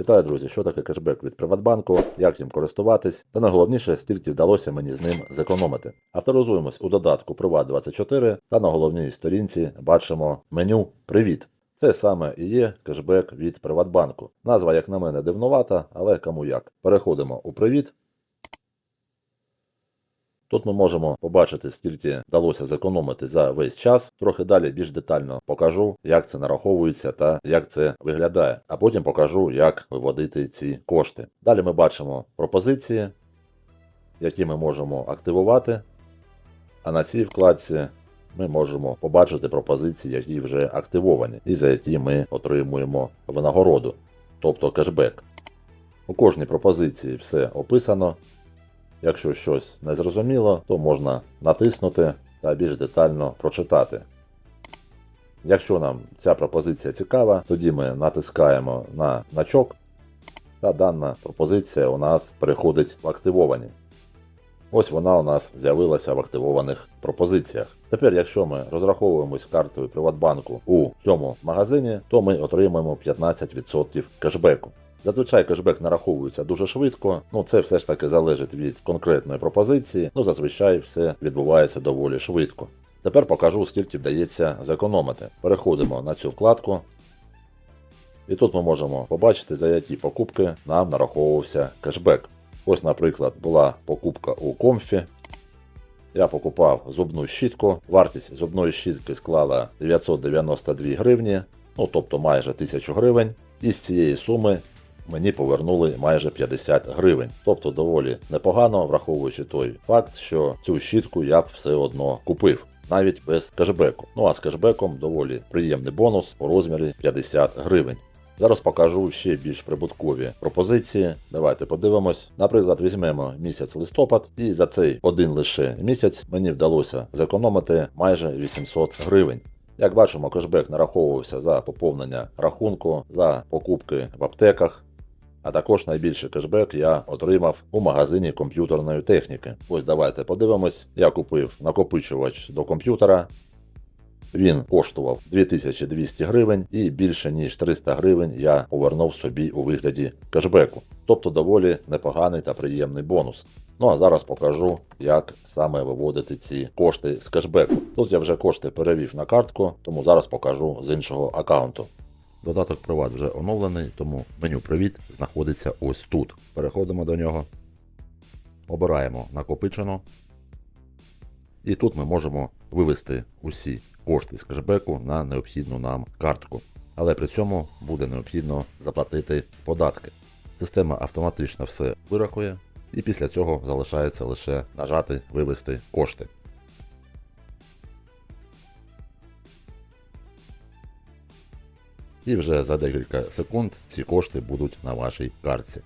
Вітаю, друзі, що таке кешбек від Приватбанку, як їм користуватись, та найголовніше, стільки вдалося мені з ним зекономити. Авторизуємось у додатку Приват24 та на головній сторінці бачимо меню Привіт. Це саме і є кешбек від Приватбанку. Назва, як на мене, дивнувата, але кому як. Переходимо у Привіт. Тут ми можемо побачити, скільки вдалося зекономити за весь час. Трохи далі більш детально покажу, як це нараховується та як це виглядає. А потім покажу, як виводити ці кошти. Далі ми бачимо пропозиції, які ми можемо активувати. А на цій вкладці ми можемо побачити пропозиції, які вже активовані, і за які ми отримуємо винагороду, тобто кешбек. У кожній пропозиції все описано. Якщо щось не зрозуміло, то можна натиснути та більш детально прочитати. Якщо нам ця пропозиція цікава, тоді ми натискаємо на значок, та дана пропозиція у нас переходить в активовані. Ось вона у нас з'явилася в активованих пропозиціях. Тепер, якщо ми розраховуємось картою Приватбанку у цьому магазині, то ми отримаємо 15% кешбеку. Зазвичай кешбек нараховується дуже швидко, ну це все ж таки залежить від конкретної пропозиції, ну зазвичай все відбувається доволі швидко. Тепер покажу, скільки вдається зекономити. Переходимо на цю вкладку. І тут ми можемо побачити, за які покупки нам нараховувався кешбек. Ось, наприклад, була покупка у комфі. Я покупав зубну щітку. Вартість зубної щітки склала 992 гривні, ну тобто майже 1000 гривень. І з цієї суми мені повернули майже 50 гривень. Тобто доволі непогано, враховуючи той факт, що цю щітку я б все одно купив. Навіть без кешбеку. Ну а з кешбеком доволі приємний бонус у розмірі 50 гривень. Зараз покажу ще більш прибуткові пропозиції. Давайте подивимось. Наприклад, візьмемо місяць листопад, і за цей один лише місяць мені вдалося зекономити майже 800 гривень. Як бачимо, кешбек нараховувався за поповнення рахунку, за покупки в аптеках. А також найбільший кешбек я отримав у магазині комп'ютерної техніки. Ось давайте подивимось. Я купив накопичувач до комп'ютера. Він коштував 2200 гривень і більше ніж 300 гривень я повернув собі у вигляді кешбеку. Тобто доволі непоганий та приємний бонус. Ну а зараз покажу, як саме виводити ці кошти з кешбеку. Тут я вже кошти перевів на картку, тому зараз покажу з іншого аккаунту. Додаток Приват вже оновлений, тому меню Привіт знаходиться ось тут. Переходимо до нього. Обираємо накопичено. І тут ми можемо вивести усі кошти з кешбеку на необхідну нам картку. Але при цьому буде необхідно заплатити податки. Система автоматично все вирахує, і після цього залишається лише нажати вивести кошти. І вже за декілька секунд ці кошти будуть на вашій картці.